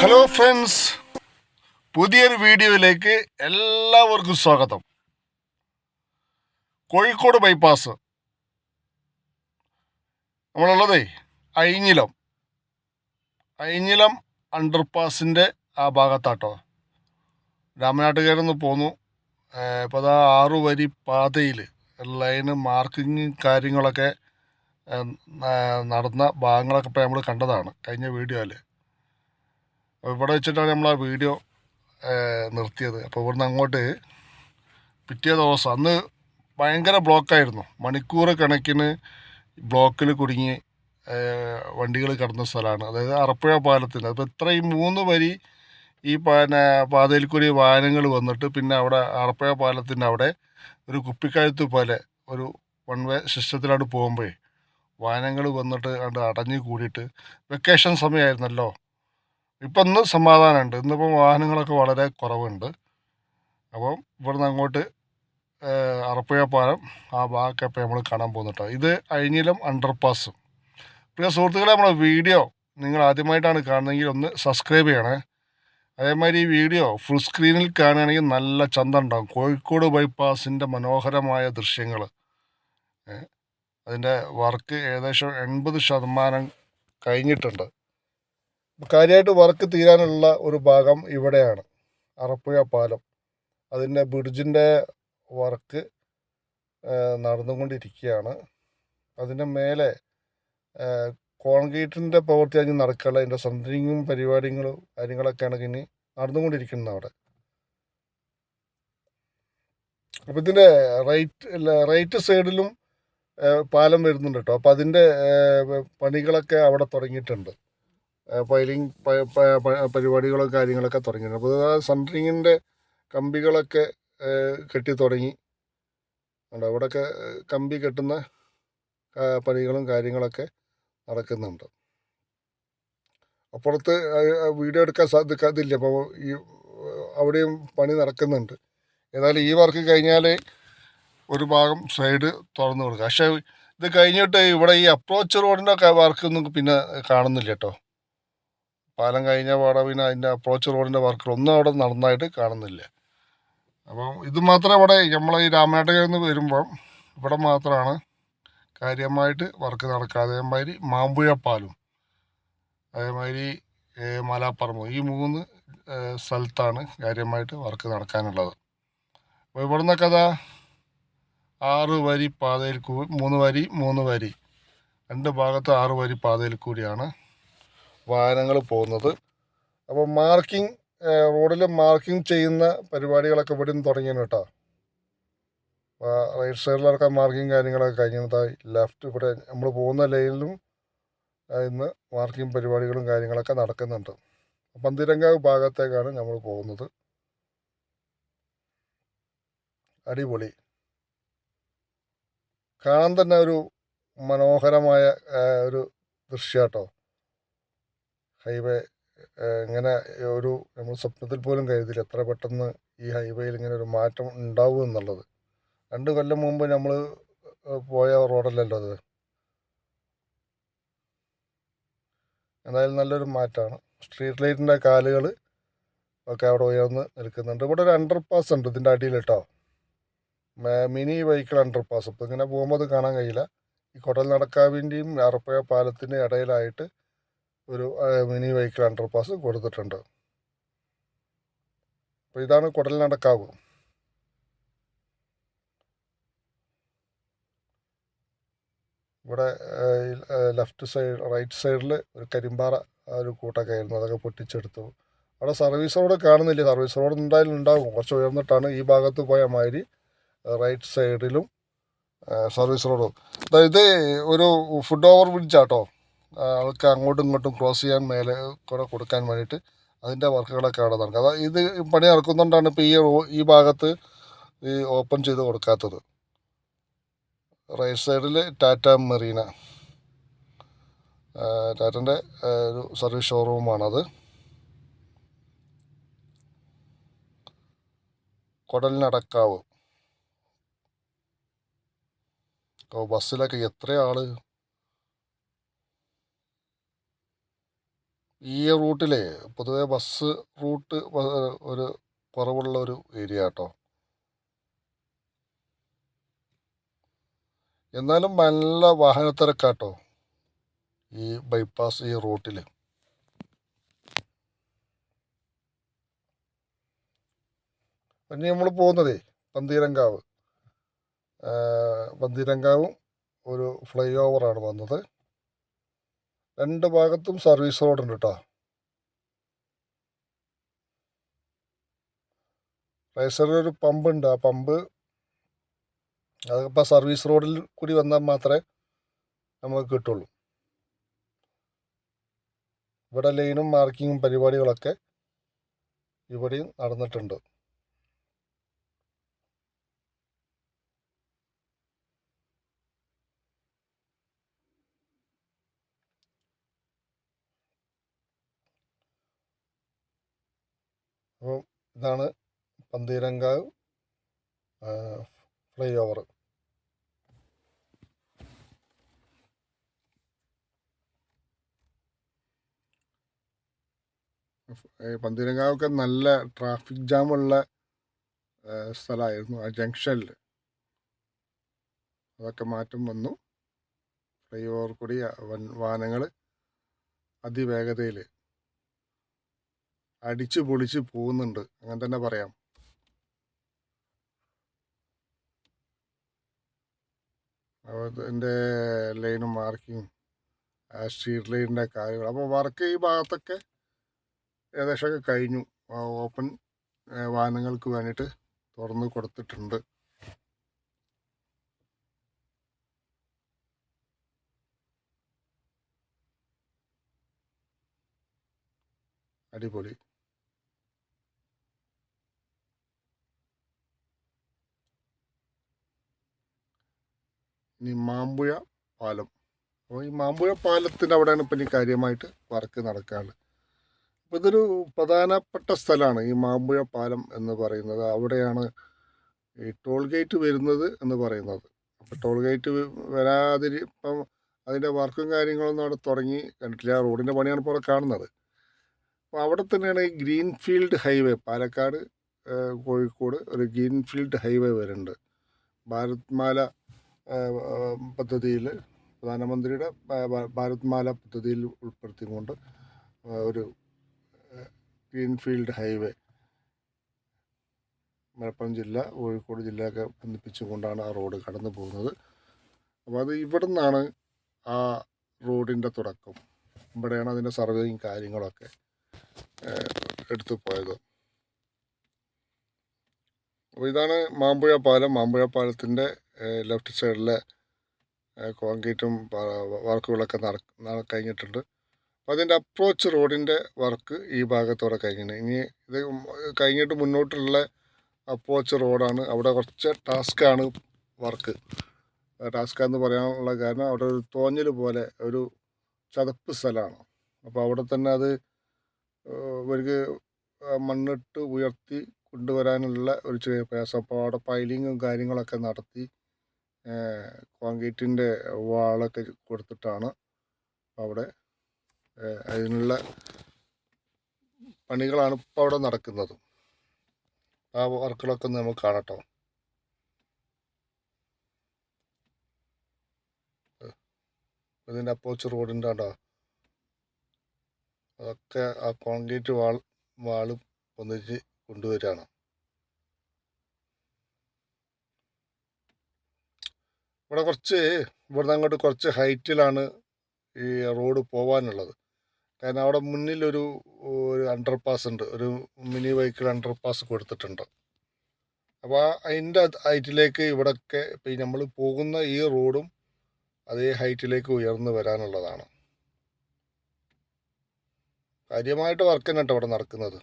Hello friends പുതിയൊരു വീഡിയോയിലേക്ക് എല്ലാവർക്കും സ്വാഗതം. കോഴിക്കോട് ബൈപ്പാസ് നമ്മളുള്ളതേ അയിഞ്ഞിലം അയിഞ്ഞിലം അണ്ടർപാസിന്റെ ആ ഭാഗത്താട്ടോ. രാമനാട്ടുകാരെന്ന് പോന്നു. ഇപ്പോൾ അതാ ആറു വരി പാതയിൽ ലൈന് മാർക്കിങ് കാര്യങ്ങളൊക്കെ നടന്ന ഭാഗങ്ങളൊക്കെ ഇപ്പോൾ നമ്മൾ കണ്ടതാണ് കഴിഞ്ഞ വീഡിയോയിൽ ഇവിടെ വെച്ചിട്ടാണ് നമ്മൾ ആ വീഡിയോ നിർത്തിയത്. അപ്പോൾ ഇവിടുന്ന് അങ്ങോട്ട് പിറ്റേ ദിവസം അന്ന് ഭയങ്കര ബ്ലോക്കായിരുന്നു. മണിക്കൂർ കണക്കിന് ബ്ലോക്കിൽ കുടുങ്ങി വണ്ടികൾ കടന്ന സ്ഥലമാണ് അതായത് അറപ്പുഴ പാലത്തിന്റെ അപ്പോൾ ഇത്രയും മൂന്ന് വരി ഈ പിന്നെ പാതയിൽ കൂടി വാഹനങ്ങൾ വന്നിട്ട് പിന്നെ അവിടെ അറപ്പുഴ പാലത്തിന്റെ അവിടെ ഒരു കുപ്പിക്കഴുത്ത് പോലെ ഒരു വൺ വേ സിസ്റ്റത്തിലാണ് പോകുമ്പോഴേ വാഹനങ്ങൾ വന്നിട്ട് അടഞ്ഞു കൂടിയിട്ട് വെക്കേഷൻ സമയമായിരുന്നല്ലോ ഇപ്പം ഇന്ന് സമാധാനമുണ്ട്. ഇന്നിപ്പം വാഹനങ്ങളൊക്കെ വളരെ കുറവുണ്ട്. അപ്പം ഇവിടുന്ന് അങ്ങോട്ട് അറപ്പുഴ പാലം ആ ഭാഗമൊക്കെ നമ്മൾ കാണാൻ പോകുന്നുട്ടോ ഇത് അഴിഞ്ഞിലം അണ്ടർപാസ് പ്രിയ സുഹൃത്തുക്കളെ നമ്മളെ വീഡിയോ നിങ്ങൾ ആദ്യമായിട്ടാണ് കാണുന്നതെങ്കിൽ ഒന്ന് സബ്സ്ക്രൈബ് ചെയ്യണേ. അതേമാതിരി ഈ വീഡിയോ ഫുൾ സ്ക്രീനിൽ കാണുകയാണെങ്കിൽ നല്ല ചന്തം ഉണ്ടാകും കോഴിക്കോട് ബൈപ്പാസിന്റെ മനോഹരമായ ദൃശ്യങ്ങൾ. അതിന്റെ വർക്ക് ഏകദേശം എൺപത് ശതമാനം കഴിഞ്ഞിട്ടുണ്ട്. കാര്യമായിട്ട് വർക്ക് തീരാനുള്ള ഒരു ഭാഗം ഇവിടെയാണ്. അറപ്പുഴ പാലം. അതിന്റെ ബ്രിഡ്ജിന്റെ വർക്ക് നടന്നുകൊണ്ടിരിക്കുകയാണ്. അതിന്റെ മേലെ കോൺക്രീറ്റിന്റെ പ്രവൃത്തി അതിന് നടക്കാനുള്ള അതിന്റെ സെന്ററിങ്ങും പരിപാടികളും കാര്യങ്ങളൊക്കെയാണ് ഇനി നടന്നുകൊണ്ടിരിക്കുന്നത് അവിടെ. അപ്പം ഇതിന്റെ റൈറ്റ് റൈറ്റ് സൈഡിലും പാലം വരുന്നുണ്ട് കേട്ടോ. അപ്പം അതിന്റെ പണികളൊക്കെ അവിടെ തുടങ്ങിയിട്ടുണ്ട്. പൈലിംഗ് പരിപാടികളും കാര്യങ്ങളൊക്കെ തുടങ്ങിയിട്ടുണ്ട് അപ്പോൾ സെൻട്രിങ്ങിന്റെ കമ്പികളൊക്കെ കെട്ടി തുടങ്ങി. ഉണ്ട് അവിടെയൊക്കെ കമ്പി കെട്ടുന്ന പണികളും കാര്യങ്ങളൊക്കെ നടക്കുന്നുണ്ട്. അപ്പുറത്ത് വീഡിയോ എടുക്കാൻ സാധിക്കാതില്ല അപ്പോൾ ഈ അവിടെയും പണി നടക്കുന്നുണ്ട്. ഏതായാലും ഈ വർക്ക് കഴിഞ്ഞാൽ ഒരു ഭാഗം സൈഡ് തുറന്നു കൊടുക്കുക പക്ഷേ ഇത് കഴിഞ്ഞിട്ട് ഇവിടെ ഈ അപ്രോച്ച് റോഡിന്റെ വർക്ക് വർക്കൊന്നും പിന്നെ കാണുന്നില്ല കേട്ടോ. പാലം കഴിഞ്ഞ പാടെ പിന്നെ അതിന്റെ അപ്രോച്ച് റോഡിന്റെ വർക്കുകളൊന്നും അവിടെ നടന്നതായിട്ട് കാണുന്നില്ല. അപ്പം ഇത് മാത്രമേ ഇവിടെ നമ്മൾ ഈ രാമനാട്ടുകരയിൽ നിന്ന് വരുമ്പം ഇവിടെ മാത്രമാണ് കാര്യമായിട്ട് വർക്ക് നടക്കുക അതേമാതിരി മാമ്പുഴ പാലും അതേമാതിരി മലാപ്പറമ്പ് ഈ മൂന്ന് സ്ഥലത്താണ് കാര്യമായിട്ട് വർക്ക് നടക്കാനുള്ളത്. അപ്പോൾ ഇവിടുന്നൊക്കെ അതാ ആറ് വരി പാതയിൽ കൂ മൂന്ന് വരി മൂന്ന് വരി. രണ്ട് ഭാഗത്ത് ആറ് വരി പാതയിൽ കൂടിയാണ് വാഹനങ്ങൾ പോകുന്നത്. അപ്പോൾ മാർക്കിംഗ് റോഡിൽ മാർക്കിംഗ് ചെയ്യുന്ന പരിപാടികളൊക്കെ ഇവിടെ നിന്ന് തുടങ്ങിയാണ് കേട്ടോ. റൈറ്റ് സൈഡിലൊക്കെ മാർക്കിംഗ് കാര്യങ്ങളൊക്കെ കഴിഞ്ഞതായി ലെഫ്റ്റ് ഇവിടെ നമ്മൾ പോകുന്ന ലൈനിലും ഇന്ന് മാർക്കിംഗ് പരിപാടികളും കാര്യങ്ങളൊക്കെ നടക്കുന്നുണ്ട്. പന്തിരങ്കാവ് ഭാഗത്തേക്കാണ് നമ്മൾ പോകുന്നത്. അടിപൊളി. കാണാൻ തന്നെ ഒരു മനോഹരമായ ഒരു ഒരു ദൃശ്യാട്ടോ. ഹൈവേ ഇങ്ങനെ ഒരു നമ്മൾ സ്വപ്നത്തിൽ പോലും കരുതില്ല എത്ര പെട്ടെന്ന് ഈ ഹൈവേയിൽ ഇങ്ങനെ ഒരു മാറ്റം ഉണ്ടാവും എന്നുള്ളത്. രണ്ട് കൊല്ലം മുമ്പ് നമ്മൾ പോയ റോഡല്ലല്ലോ അത്. എന്തായാലും നല്ലൊരു മാറ്റമാണ് സ്ട്രീറ്റ് ലൈറ്റിന്റെ കാലുകൾ ഒക്കെ അവിടെ ഉയർന്ന് നിൽക്കുന്നുണ്ട്. ഇവിടെ ഒരു അണ്ടർ പാസ് ഉണ്ട് ഇതിന്റെ അടിയിൽ കേട്ടോ മിനി വെഹിക്കിൾ അണ്ടർ പാസ് അപ്പോൾ ഇങ്ങനെ പോകുമ്പോൾ അത് കാണാൻ കഴിയില്ല. ഈ കൊടൽ നടക്കാവിന്റെയും അറപ്പുഴ പാലത്തിന്റെയും ഇടയിലായിട്ട് ഒരു മിനി വെഹിക്കിൾ അണ്ടർ പാസ് കൊടുത്തിട്ടുണ്ട്. അപ്പോൾ ഇതാണ് കുടൽ നടക്കാവ്. ഇവിടെ ലെഫ്റ്റ് സൈഡ് റൈറ്റ് സൈഡിൽ ഒരു കരിമ്പാറ ഒരു കൂട്ടൊക്കെ ആയിരുന്നു അതൊക്കെ പൊട്ടിച്ചെടുത്തു. അവിടെ സർവീസ് റോഡ് കാണുന്നില്ല? സർവീസ് റോഡ് എന്തായാലും ഉണ്ടാകും. കുറച്ച് ഉയർന്നിട്ടാണ് ഈ ഭാഗത്ത് പോയ മാതിരി റൈറ്റ് സൈഡിലും സർവീസ് റോഡും. അതായത് ഒരു ഫുഡ് ഓവർ ബ്രിഡ്ജാട്ടോ? ആൾക്ക് അങ്ങോട്ടും ഇങ്ങോട്ടും ക്രോസ് ചെയ്യാൻ മേലെ കൂടെ കൊടുക്കാൻ വേണ്ടിയിട്ട് അതിന്റെ വർക്കുകളൊക്കെ അവിടെ നടക്കുക അതായത് ഇത് പണി നടക്കുന്നതുകൊണ്ടാണ് ഇപ്പോൾ ഈ ഈ ഭാഗത്ത് ഈ ഓപ്പൺ ചെയ്ത് കൊടുക്കാത്തത്. റൈറ്റ് സൈഡിൽ ടാറ്റ മെറീന ടാറ്റന്റെ ഒരു സർവീസ് ഷോറൂമാണത് കൊടലിനടക്കാവ് ഓ ബസ്സിലൊക്കെ എത്ര ആൾ ഈ റൂട്ടിലെ പൊതുവെ ബസ് റൂട്ട് ഒരു കുറവുള്ള ഒരു ഏരിയ കേട്ടോ എന്നാലും നല്ല വാഹനത്തിരക്കാട്ടോ ഈ ബൈപ്പാസ് ഈ റൂട്ടിൽ പിന്നെ നമ്മൾ പോകുന്നതേ പന്തീരങ്കാവ്. പന്തീരങ്കാവും ഒരു ഫ്ലൈ ഓവറാണ് വന്നത്. രണ്ട് ഭാഗത്തും സർവീസ് റോഡ് ഉണ്ട് കേട്ടോ റൈസറിൽ ഒരു പമ്പ് ഉണ്ട്. ആ പമ്പ് അതിപ്പോൾ സർവീസ് റോഡിൽ കൂടി വന്നാൽ മാത്രമേ നമുക്ക് കിട്ടുള്ളൂ. ഇവിടെ ലൈനും മാർക്കിങ്ങും പരിപാടികളൊക്കെ ഇവിടെയും നടന്നിട്ടുണ്ട് അപ്പോൾ ഇതാണ് പന്തീരങ്കാവ് ഫ്ലൈ ഓവർ പന്തീരങ്കാവൊക്കെ നല്ല ട്രാഫിക് ജാമുള്ള സ്ഥലമായിരുന്നു ആ ജംഗ്ഷനിൽ അതൊക്കെ മാറ്റം വന്നു. ഫ്ലൈ ഓവർ കൂടി വാഹനങ്ങൾ അതിവേഗതയിൽ അടിച്ച് പൊളിച്ച് പോകുന്നുണ്ട്. അങ്ങനെ തന്നെ പറയാം. അതിന്റെ ലൈനും മാർക്കിങ് സ്ട്രീറ്റ് ലൈനിന്റെ കാര്യങ്ങൾ അപ്പോൾ വർക്ക് ഈ ഭാഗത്തൊക്കെ ഏകദേശമൊക്കെ കഴിഞ്ഞു. ഓപ്പൺ വാഹനങ്ങൾക്ക് വേണ്ടിയിട്ട് തുറന്ന് കൊടുത്തിട്ടുണ്ട്. അടിപൊളി. ഇനി മാമ്പുഴ പാലം. അപ്പോൾ ഈ മാമ്പുഴ പാലത്തിന്റെ അവിടെയാണ് ഇപ്പം ഇനി കാര്യമായിട്ട് വർക്ക് നടക്കാനുള്ളത് അപ്പോൾ ഇതൊരു പ്രധാനപ്പെട്ട സ്ഥലമാണ് ഈ മാമ്പുഴ പാലം എന്ന് പറയുന്നത്. അവിടെയാണ് ഈ ടോൾ ഗേറ്റ് വരുന്നത് എന്ന് പറയുന്നത്. അപ്പോൾ ടോൾ ഗേറ്റ് വരാതിരി ഇപ്പം അതിന്റെ വർക്കും കാര്യങ്ങളൊന്നും അവിടെ തുടങ്ങി കണ്ടിട്ടില്ല. റോഡിന്റെ പണിയാണ് ഇപ്പോൾ കാണുന്നത്. അപ്പോൾ അവിടെ തന്നെയാണ് ഈ ഗ്രീൻഫീൽഡ് ഹൈവേ പാലക്കാട് കോഴിക്കോട് ഒരു ഗ്രീൻഫീൽഡ് ഹൈവേ വരുന്നുണ്ട്. ഭാരത്മാല പദ്ധതിയിൽ പ്രധാനമന്ത്രിയുടെ ഭാരത് മാല പദ്ധതിയിൽ ഉൾപ്പെടുത്തിക്കൊണ്ട് ഒരു ഗ്രീൻഫീൽഡ് ഹൈവേ മലപ്പുറം ജില്ല കോഴിക്കോട് ജില്ലയൊക്കെ ബന്ധിപ്പിച്ചുകൊണ്ടാണ് ആ റോഡ് കടന്നു പോകുന്നത്. അപ്പോൾ അത് ഇവിടെ നിന്നാണ് ആ റോഡിന്റെ തുടക്കം. ഇവിടെയാണ് അതിന്റെ സർവേയും കാര്യങ്ങളൊക്കെ എടുത്തു പോയത്. അപ്പോൾ ഇതാണ് മാമ്പുഴ പാലം. മാമ്പുഴ പാലത്തിന്റെ ലെഫ്റ്റ് സൈഡിൽ കോൺക്രീറ്റും വർക്കുകളൊക്കെ നട കഴിഞ്ഞിട്ടുണ്ട്. അപ്പോൾ അതിന്റെ അപ്രോച്ച് റോഡിന്റെ വർക്ക് ഈ ഭാഗത്തോടെ കഴിഞ്ഞു ഇനി ഇത് കഴിഞ്ഞിട്ട് മുന്നോട്ടുള്ള അപ്രോച്ച് റോഡാണ്. അവിടെ കുറച്ച് ടാസ്ക്കാണ് വർക്ക്. ടാസ്ക് എന്ന് പറയാനുള്ള കാരണം അവിടെ ഒരു തോഞ്ഞൽ പോലെ ഒരു ചതപ്പ് സ്ഥലമാണ്. അപ്പോൾ അവിടെ തന്നെ അത് ഇവർക്ക് മണ്ണിട്ട് ഉയർത്തി കൊണ്ടുവരാനുള്ള ഒരു ചെറിയ പ്രയാസം. അപ്പോൾ അവിടെ പൈലിങ്ങും കാര്യങ്ങളൊക്കെ നടത്തി കോൺക്രീറ്റിന്റെ വാളൊക്കെ കൊടുത്തിട്ടാണ് അവിടെ അതിനുള്ള പണികളാണ് ഇപ്പോൾ അവിടെ നടക്കുന്നത്. ആ വർക്കുകളൊക്കെ ഒന്ന് നമുക്ക് കാണട്ടോ. ഇതിന്റെ അപ്രോച്ച് റോഡിന്റെ ഉണ്ടോ അതൊക്കെ ആ കോൺക്രീറ്റ് വാൾ വാളും ഒന്നിച്ച് കൊണ്ടുവരികയാണ്. ഇവിടെ കുറച്ച് ഇവിടുന്ന് അങ്ങോട്ട് കുറച്ച് ഹൈറ്റിലാണ് ഈ റോഡ് പോകാനുള്ളത് കാരണം അവിടെ മുന്നിലൊരു ഒരു അണ്ടർപാസ് ഉണ്ട്. ഒരു മിനി വെഹിക്കിൾ അണ്ടർപാസ് കൊടുത്തിട്ടുണ്ട്. അപ്പോൾ അതിന്റെ ഹൈറ്റിലേക്ക് ഇവിടൊക്കെ ഇപ്പം നമ്മൾ പോകുന്ന ഈ റോഡും അതേ ഹൈറ്റിലേക്ക് ഉയർന്നു വരാനുള്ളതാണ്. കാര്യമായിട്ട് വർക്ക് തന്നെ ഇവിടെ നടക്കുന്നത്.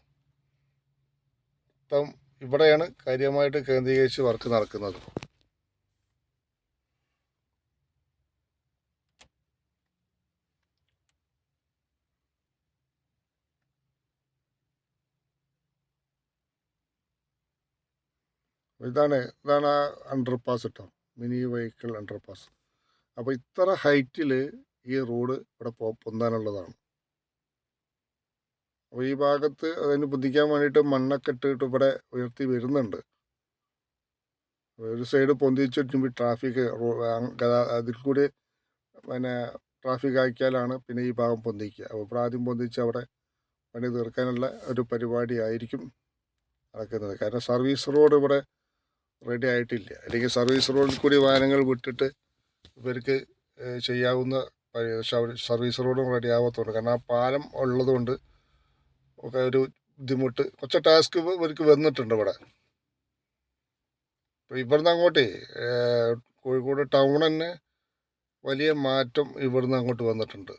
ഇപ്പം ഇവിടെയാണ് കാര്യമായിട്ട് കേന്ദ്രീകരിച്ച് വർക്ക് നടക്കുന്നത്. ഇതാണ് ഇതാണ് ആ അണ്ടർപാസ് കേട്ടോ മിനി വെഹിക്കിൾ അണ്ടർപാസ് അപ്പോൾ ഇത്ര ഹൈറ്റിൽ ഈ റോഡ് ഇവിടെ പൊന്താനുള്ളതാണ്. അപ്പോൾ ഈ ഭാഗത്ത് അതിന് പൊന്തിക്കാൻ വേണ്ടിയിട്ട് മണ്ണൊക്കെ ഇട്ടിട്ട് ഇവിടെ ഉയർത്തി വരുന്നുണ്ട്. ഒരു സൈഡ് പൊന്തിച്ചിട്ട് ട്രാഫിക് അതിൽ കൂടി പിന്നെ ട്രാഫിക് ആക്കിയാലാണ് പിന്നെ ഈ ഭാഗം പൊന്തിക്കുക. അപ്പോൾ ഇവിടെ ആദ്യം പൊന്തിച്ച് അവിടെ പണി തീർക്കാനുള്ള ഒരു പരിപാടി ആയിരിക്കും നടക്കുന്നത്. കാരണം സർവീസ് റോഡ് ഇവിടെ റെഡി ആയിട്ടില്ല. അല്ലെങ്കിൽ സർവീസ് റോഡിൽ കൂടി വാഹനങ്ങൾ വിട്ടിട്ട് ഇവർക്ക് ചെയ്യാവുന്ന സർവീസ് റോഡും റെഡി ആവാത്തതുകൊണ്ട്. കാരണം ആ പാലം ഉള്ളതുകൊണ്ട് ഒക്കെ ഒരു ബുദ്ധിമുട്ട്. കുറച്ച് ടാസ്ക് ഇവർക്ക് വന്നിട്ടുണ്ട് ഇവിടെ. ഇപ്പോൾ ഇവിടുന്ന് അങ്ങോട്ടേ കോഴിക്കോട് ടൗൺ തന്നെ വലിയ മാറ്റം ഇവിടുന്ന് അങ്ങോട്ട് വന്നിട്ടുണ്ട്.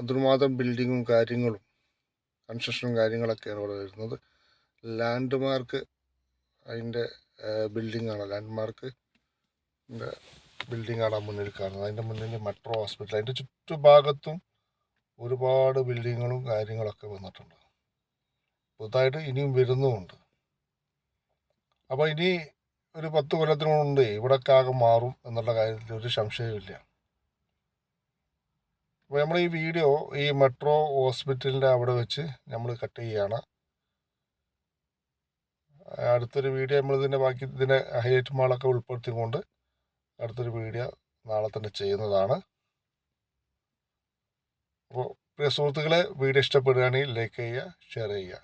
അതുമാത്രം ബിൽഡിങ്ങും കാര്യങ്ങളും കൺസ്ട്രക്ഷനും കാര്യങ്ങളൊക്കെയാണ് ഇവിടെ വരുന്നത്. ലാൻഡ് മാർക്ക് അതിന്റെ ബിൽഡിങ്ങാണ്. ലാൻഡ് മാർക്ക് ബിൽഡിങ്ങാണ് ആ മുന്നിൽ കാണുന്നത്. അതിന്റെ മുന്നിൽ മെട്രോ ഹോസ്പിറ്റൽ. അതിന്റെ ചുറ്റുഭാഗത്തും ഒരുപാട് ബിൽഡിങ്ങുകളും കാര്യങ്ങളൊക്കെ വന്നിട്ടുണ്ട്. പുതുതായിട്ട് ഇനിയും വരുന്നുമുണ്ട്. അപ്പോൾ ഇനി ഒരു പത്ത് കൊല്ലത്തിനുണ്ട് ഇവിടൊക്കെ ആകെ മാറും എന്നുള്ള കാര്യത്തിൽ ഒരു സംശയമില്ല അപ്പോൾ നമ്മൾ ഈ വീഡിയോ ഈ മെട്രോ ഹോസ്പിറ്റലിന്റെ അവിടെ വെച്ച് നമ്മൾ കട്ട് ചെയ്യുകയാണ്. അടുത്തൊരു വീഡിയോ നമ്മൾ ഇതിന്റെ ബാക്കി ഇതിന്റെ ഹൈലൈറ്റ് മാളൊക്കെ ഉൾപ്പെടുത്തിക്കൊണ്ട് അടുത്തൊരു വീഡിയോ നാളെ തന്നെ ചെയ്യുന്നതാണ്. അപ്പോൾ പ്രിയ സുഹൃത്തുക്കളെ വീഡിയോ ഇഷ്ടപ്പെടുകയാണെങ്കിൽ ലൈക്ക് ചെയ്യുക ഷെയർ ചെയ്യുക.